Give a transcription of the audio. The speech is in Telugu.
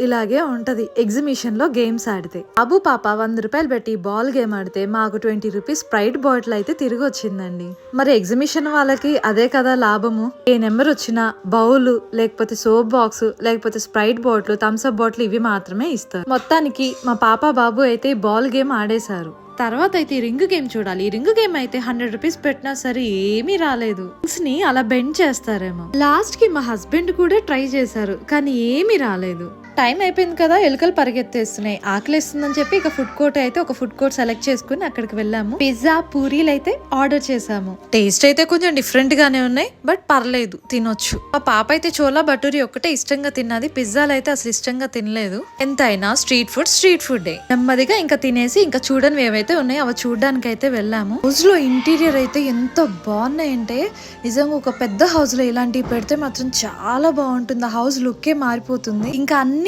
ఇలాగే ఉంటది. ఎగ్జిబిషన్లో గేమ్స్ ఆడితే. బాబు పాప వంద రూపాయలు పెట్టి బాల్ గేమ్ ఆడితే మాకు ట్వంటీ రూపీస్ స్ప్రైట్ బాటిల్ అయితే తిరిగి వచ్చిందండి. మరి ఎగ్జిబిషన్ వాళ్ళకి అదే కదా లాభము? ఏ నెంబర్ వచ్చినా బౌల్ లేకపోతే సోప్ బాక్స్ లేకపోతే Sprite bottle Thums Up bottle ఇవి మాత్రమే ఇస్తారు. మొత్తానికి మా పాప బాబు అయితే బాల్ గేమ్ ఆడేశారు. తర్వాత అయితే ఈ రింగ్ గేమ్ చూడాలి. ఈ రింగ్ గేమ్ అయితే హండ్రెడ్ రూపీస్ పెట్టినా సరే ఏమీ రాలేదు. రింగ్స్ని అలా బెండ్ చేస్తారేమో. లాస్ట్కి మా హస్బెండ్ కూడా ట్రై చేశారు కానీ ఏమీ రాలేదు. టైం అయిపోయింది కదా ఎలుకలు పరిగెత్తేస్తున్నాయి. ఆకలిస్తుందని చెప్పి ఇక ఫుడ్ కోర్ట్ అయితే ఒక ఫుడ్ కోర్ట్ సెలెక్ట్ చేసుకుని అక్కడికి వెళ్ళాము. పిజ్జా పూరీలు అయితే ఆర్డర్ చేసాము టేస్ట్ అయితే కొంచెం డిఫరెంట్ గానే ఉన్నాయి బట్ పర్లేదు తినొచ్చు. మా పాప అయితే చోలా భటూరి ఒక్కటే ఇష్టంగా తిన్నది. పిజ్జాలు అయితే అసలు ఇష్టంగా తినలేదు. ఎంతైనా స్ట్రీట్ ఫుడ్ స్ట్రీట్ ఫుడ్ నెమ్మదిగా ఇంకా తినేసి ఇంకా చూడని ఏవైతే ఉన్నాయో అవి చూడడానికి అయితే వెళ్ళాము. హౌస్లో ఇంటీరియర్ అయితే ఎంత బాగున్నాయంటే నిజంగా ఒక పెద్ద హౌస్లో ఇలాంటివి పెడితే మాత్రం చాలా బాగుంటుంది. ఆ హౌస్ లుక్కే మారిపోతుంది. ఇంకా అన్ని